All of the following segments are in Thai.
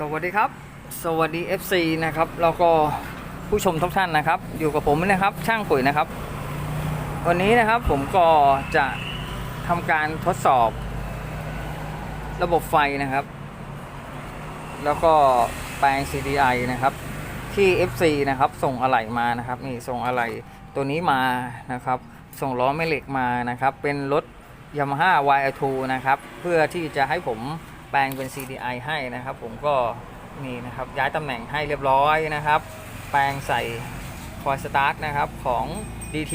สวัสดีครับ สวัสดี FC นะครับแล้วก็ผู้ชมทุกท่านนะครับ อยู่กับผมนะครับ ช่างปุ๋ยนะครับ วันนี้นะครับผมก็จะทำการทดสอบ ระบบไฟนะครับ แล้วก็แปลง CDI นะครับ ที่ FC นะครับ ส่งอะไหล่มานะครับนี่ส่งอะไหล่ตัวนี้มานะครับ ส่งล้อแม่เหล็กมานะครับ เป็นรถ Yamaha Y2 นะครับ เพื่อที่จะให้ผม แปลงเป็น CDI ให้นะครับ ผมก็นี่นะครับย้ายตำแหน่งให้เรียบร้อยนะครับ แปลงใส่คอยสตาร์ทนะครับของ DT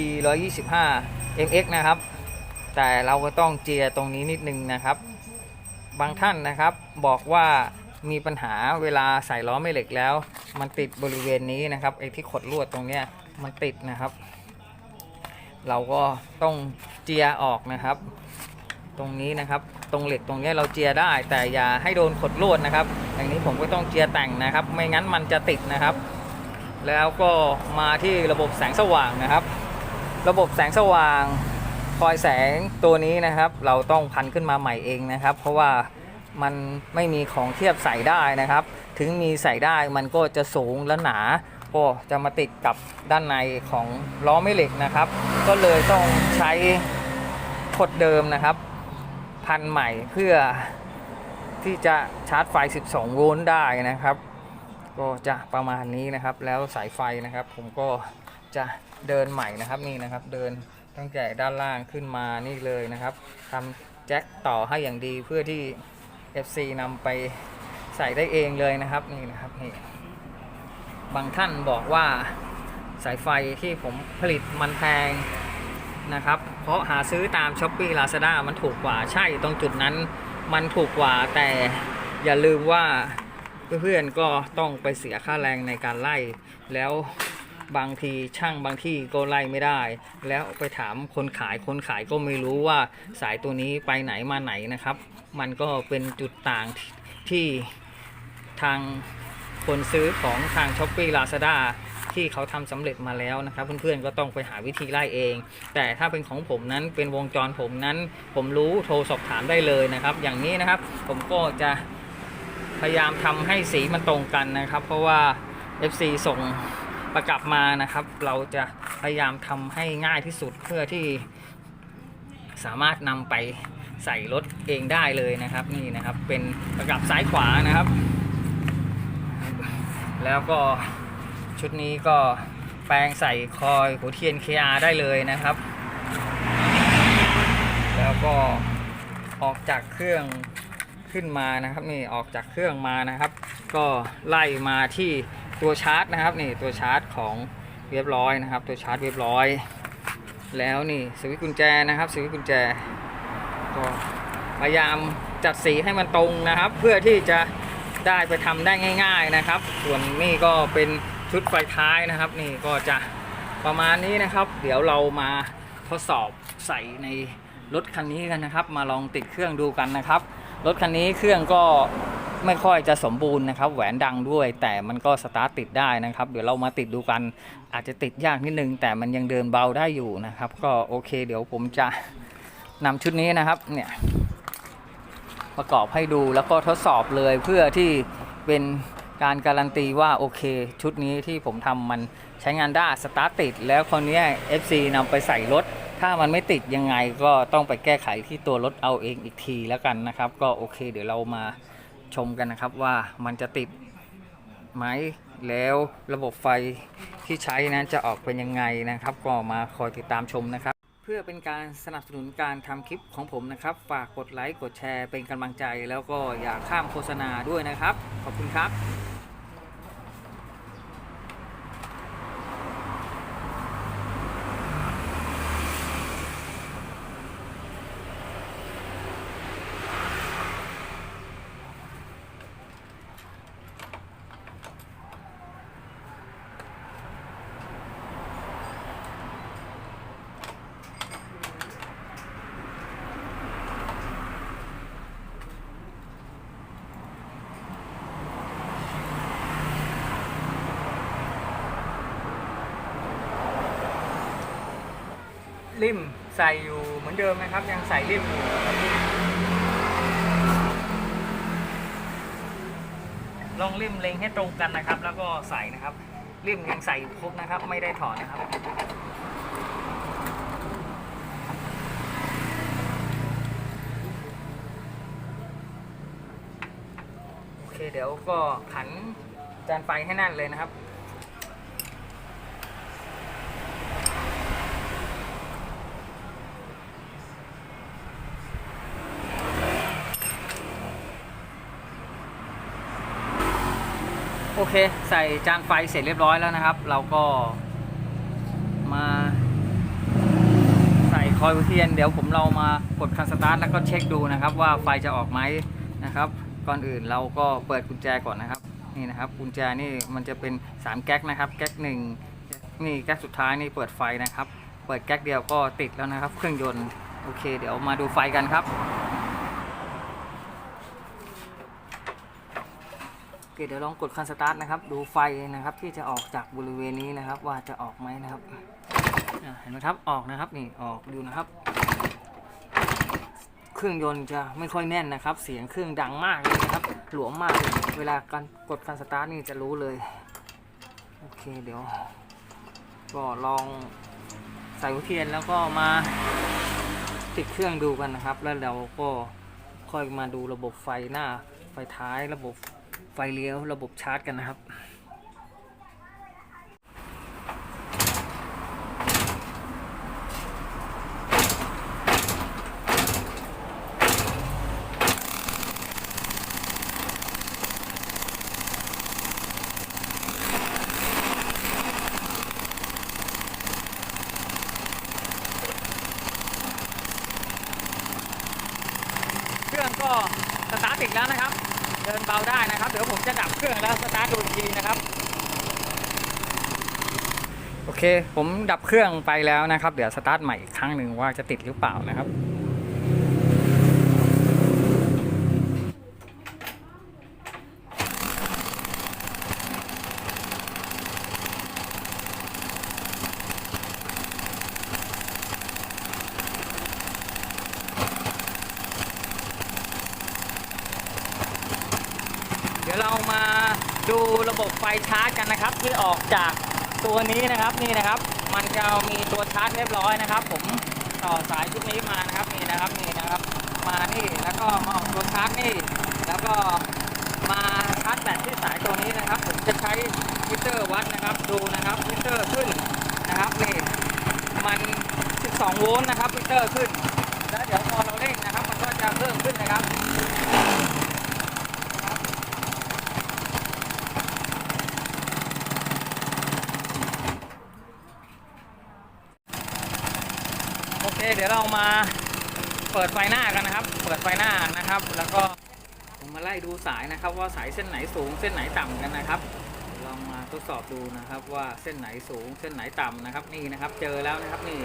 125 MX นะครับ แต่เราก็ต้องเจียตรงนี้นิดนึงนะครับ บางท่านนะครับบอกว่ามีปัญหาเวลาใส่ล้อแม่เหล็กแล้ว มันติดบริเวณนี้นะครับไอ้ที่ขดลวดตรงเนี้ยมันติดนะครับ เราก็ต้องเจียออกนะครับ ตรงนี้นะครับ ตรงเหล็กตรงนี้เราเจียได้ แต่อย่าให้โดนขดลวดนะครับ อย่างนี้ผมก็ต้องเจียแต่งนะครับ ไม่งั้นมันจะติดนะครับ แล้วก็มาที่ระบบแสงสว่างนะครับ ระบบแสงสว่างคอยแสงตัวนี้นะครับ เราต้องพันขึ้นมาใหม่เองนะครับ เพราะว่ามันไม่มีของเทียบใส่ได้นะครับ ถึงมีใส่ได้มันก็จะสูงและหนาก็จะมาติดกับด้านในของล้อแม่เหล็กนะครับ ก็เลยต้องใช้ขดเดิมนะครับ พันใหม่เพื่อที่จะชาร์จไฟ 12 โวลต์ได้นะครับ ก็จะประมาณนี้นะครับ แล้วสายไฟนะครับ ผมก็จะเดินใหม่นะครับนี่นะครับเดินตั้งแต่ด้านล่างขึ้นมานี่เลยนะครับทำแจ็คต่อให้อย่างดีเพื่อที่ FC นำไปใส่ได้เองเลยนะครับนี่นะครับนี่บางท่านบอกว่าสายไฟที่ผมผลิตมันแพง นะครับ เพราะหาซื้อตาม s h อ p e e Lazada มันถูกกว่าใช่ตรงจุดนั้นมันถูกกว่าแต่อย่าลืมว่าเพื่อนๆก็ต้องไปเสียค่าแรงในการไล่ แล้วบางทีช่างบางที่ก็ไล่ไม่ได้ แล้วไปถามคนขายคนขายก็ไม่รู้ว่าสายตัวนี้ไปไหนมาไหนนะครับ มันก็เป็นจุดต่างที่ทางคนซื้อของทาง s h อ p e e Lazada ที่เขาทำสำเร็จมาแล้วนะครับ เพื่อนๆก็ต้องไปหาวิธีไล่เอง แต่ถ้าเป็นของผมนั้นเป็นวงจรผมนั้น ผมรู้โทรสอบถามได้เลยนะครับ อย่างนี้นะครับผมก็จะพยายามทำให้สีมันตรงกันนะครับ เพราะว่า FC ส่งประกับมานะครับ เราจะพยายามทำให้ง่ายที่สุดเพื่อที่สามารถนำไปใส่รถเองได้เลยนะครับ นี่นะครับเป็นประกับซ้ายขวานะครับ แล้วก็ ชุดนี้ก็แปลงใส่คอยหัวเทียน KR ได้เลยนะครับ แล้วก็ออกจากเครื่องขึ้นมานะครับนี่ออกจากเครื่องมานะครับ ก็ไล่มาที่ตัวชาร์จนะครับนี่ตัวชาร์จของเรียบร้อยนะครับ ตัวชาร์จเรียบร้อย แล้วนี่สวิตช์กุญแจนะครับสวิตช์กุญแจก็พยายามจัดสีให้มันตรงนะครับ เพื่อที่จะได้ไปทำได้ง่าย ๆนะครับ ส่วนนี่ก็เป็น ชุดไฟท้ายนะครับ นี่ก็จะประมาณนี้นะครับ เดี๋ยวเรามาทดสอบใส่ในรถคันนี้กันนะครับ มาลองติดเครื่องดูกันนะครับ รถคันนี้เครื่องก็ไม่ค่อยจะสมบูรณ์นะครับ แหวนดังด้วย แต่มันก็สตาร์ทติดได้นะครับ เดี๋ยวเรามาติดดูกัน อาจจะติดยากนิดนึง แต่มันยังเดินเบาได้อยู่นะครับ ก็โอเค เดี๋ยวผมจะนำชุดนี้นะครับเนี่ยประกอบให้ดูแล้วก็ทดสอบเลยเพื่อที่เป็น การการันตีว่าโอเคชุดนี้ที่ผมทำมันใช้งานได้สตาร์ทติด แล้วคนนี้ FC นำไปใส่รถ ถ้ามันไม่ติดยังไงก็ต้องไปแก้ไขที่ตัวรถเอาเองอีกทีแล้วกันนะครับ ก็โอเค เดี๋ยวเรามาชมกันนะครับว่ามันจะติดไหมแล้วระบบไฟที่ใช้นั้นจะออกเป็นยังไงนะครับ ก็มาคอยติดตามชมนะครับ เพื่อเป็นการสนับสนุนการทำคลิปของผมนะครับ ฝากกดไลค์กดแชร์เป็นกำลังใจ แล้วก็อย่าข้ามโฆษณาด้วยนะครับ ขอบคุณครับ ริมใส่อยู่เหมือนเดิมนะครับ ยังใส่ริมอยู่ลองริมเล็งให้ตรงกันนะครับ แล้วก็ใส่นะครับริมยังใส่ครบนะครับ ไม่ได้ถอดนะครับโอเคเดี๋ยวก็ขันจานไฟให้แน่นเลยนะครับ โอเค ใส่จานไฟเสร็จเรียบร้อยแล้วนะครับ เราก็มาใส่คอยล์เทียน เดี๋ยวผมเรามากดคันสตาร์ทแล้วก็เช็คดูนะครับ ว่าไฟจะออกไหมนะครับ ก่อนอื่นเราก็เปิดกุญแจก่อนนะครับนี่นะครับกุญแจนี่มันจะเป็น 3 แก๊กนะครับ แก๊กหนึ่งนี่แก๊กสุดท้ายนี่เปิดไฟนะครับ เปิดแก๊กเดียวก็ติดแล้วนะครับ เครื่องยนต์โอเค เดี๋ยวมาดูไฟกันครับ โอ เคเดี๋ยวลองกดคันสตาร์ทนะครับ ดูไฟนะครับที่จะออกจากบริเวณนี้นะครับ ว่าจะออกไหมนะครับเห็นไหมครับออกนะครับนี่ออกดูนะครับ เครื่องยนต์จะไม่ค่อยแน่นนะครับ เสียงเครื่องดังมากเลยนะครับ หลวมมากเลยเวลาการกดคันสตาร์ทนี่จะรู้เลยโอเคเดี๋ยวก็ลองใส่หัวเทียนแล้วก็มาติดเครื่องดูกันนะครับ แล้วเราก็ค่อยมาดูระบบไฟหน้าไฟท้ายระบบ ไฟเลี้ยวระบบชาร์จกันนะครับเครื่องก็สตาร์ทติดแล้วนะครับ เดินเบาได้นะครับ เดี๋ยวผมจะดับเครื่องแล้วสตาร์ทดูอีกทีนะครับ โอเค ผมดับเครื่องไปแล้วนะครับ เดี๋ยวสตาร์ทใหม่อีกครั้งหนึ่งว่าจะติดหรือเปล่านะครับ เดี๋ยวเรามาดูระบบไฟ ชาร์จกันนะครับที่ออกจากตัวนี้นะครับนี่นะครับ มันจะมีตัวชาร์จเรียบร้อยนะครับ ผมต่อสายชุดนี้มานะครับนี่นะครับนี่นะครับ มานี่แล้วก็มาออกตัวชาร์จนี่ แล้วก็มาชาร์จแบตที่สายตัวนี้นะครับ ผมจะใช้มิเตอร์วัดนะครับ ดูนะครับมิเตอร์ขึ้นนะครับนี่มัน 12 โวลต์นะครับมิเตอร์ขึ้นแล้วเดี๋ยวพอเราเร่งนะครับ มันก็จะเพิ่มขึ้นนะครับ โอเค เดี๋ยวเรามาเปิดไฟหน้ากันนะครับ เปิดไฟหน้านะครับ แล้วก็ผมมาไล่ดูสายนะครับ ว่าสายเส้นไหนสูงเส้นไหนต่ำกันนะครับลองมาทดสอบดูนะครับว่าเส้นไหนสูงเส้นไหนต่ำนะครับ นี่นะครับเจอแล้วนะครับนี่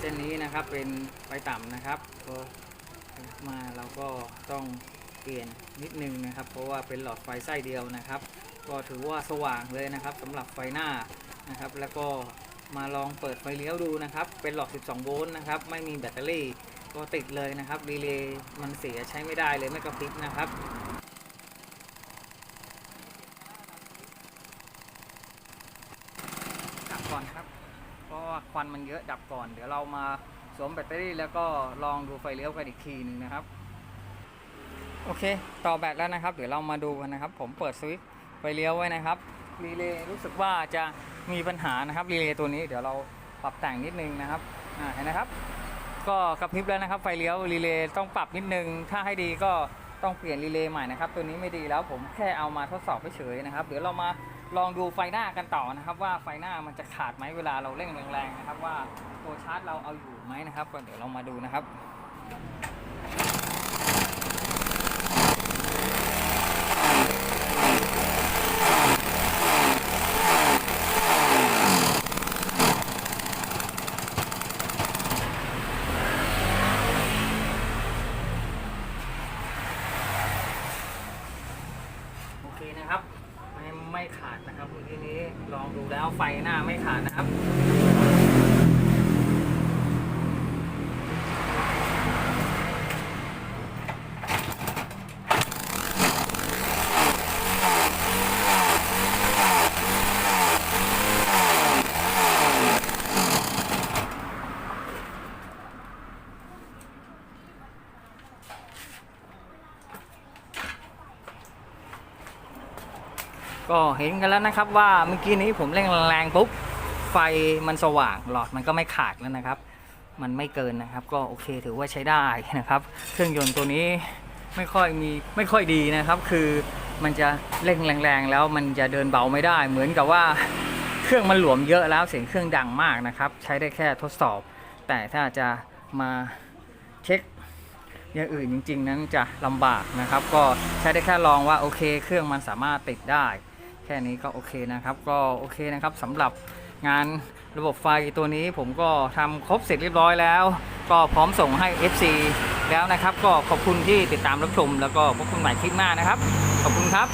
เส้นนี้นะครับเป็นไฟต่ำนะครับก็มาเราก็ต้องเปลี่ยนนิดนึงนะครับ เพราะว่าเป็นหลอดไฟไส้เดียวนะครับ ก็ถือว่าสว่างเลยนะครับสำหรับไฟหน้านะครับ แล้วก็ มาลองเปิดไฟเลี้ยวดูนะครับ เป็นหลอด 12 โวลต์นะครับ ไม่มีแบตเตอรี่ก็ติดเลยนะครับรีเลย์มันเสียใช้ไม่ได้เลยไม่กระพริบนะครับดับก่อนครับ เพราะว่าควันมันเยอะดับก่อน เดี๋ยวเรามาสวมแบตเตอรี่แล้วก็ลองดูไฟเลี้ยวกันอีกทีหนึงนะครับ โอเค ต่อแบตแล้วนะครับ เดี๋ยวเรามาดูกันนะครับ ผมเปิดสวิตช์ไฟเลี้ยวไว้นะครับ รีเลย์รู้สึกว่าจะมีปัญหานะครับรีเลย์ตัวนี้เดี๋ยวเราปรับแต่งนิดนึงนะครับอ่าเห็นนะครับ ก็กระพริบแล้วนะครับไฟเลี้ยวรีเลย์ต้องปรับนิดนึง ถ้าให้ดีก็ต้องเปลี่ยนรีเลย์ใหม่นะครับ ตัวนี้ไม่ดีแล้วผมแค่เอามาทดสอบเฉยๆนะครับ เดี๋ยวเรามาลองดูไฟหน้ากันต่อนะครับ ว่าไฟหน้ามันจะขาดไหมเวลาเราเร่งแรงๆนะครับ ว่าตัวชาร์จเราเอาอยู่ไหมนะครับก็เดี๋ยวเรามาดูนะครับ โอเคนะครับ ไม่ไม่ ขาดนะครับเมื่อกี้นี้ลองดูแล้วไฟหน้าไม่ขาดนะครับ ก็ เห็นกันแล้วนะครับว่าเมื่อกี้นี้ผมเร่งแรงปุ๊บไฟมันสว่างหลอดมันก็ไม่ขาดแล้วนะครับ มันไม่เกินนะครับ ก็โอเคถือว่าใช้ได้นะครับ เครื่องยนต์ตัวนี้ไม่ค่อยมีไม่ค่อยดีนะครับ คือมันจะเร่งแรงๆแล้วมันจะเดินเบาไม่ได้ เหมือนกับว่าเครื่องมันหลวมเยอะแล้วเสียงเครื่องดังมากนะครับ ใช้ได้แค่ทดสอบ แต่ถ้าจะมาเช็คอย่างอื่นจริง ๆ นั้นจะลำบากนะครับ ก็ใช้ได้แค่ลองว่าโอเค เครื่องมันสามารถติดได้ ค่นี้ก็โอเคนะครับ ก็โอเคนะครับสำหรับงานระบบไฟตัวนี้ผมก็ทำครบเสร็จเรียบร้อยแล้ว ก็พร้อมส่งให้ FC แล้วนะครับ ก็ขอบคุณที่ติดตามรับชม แล้วก็พบกันใหม่คลิปหน้านะครับ ขอบคุณครับ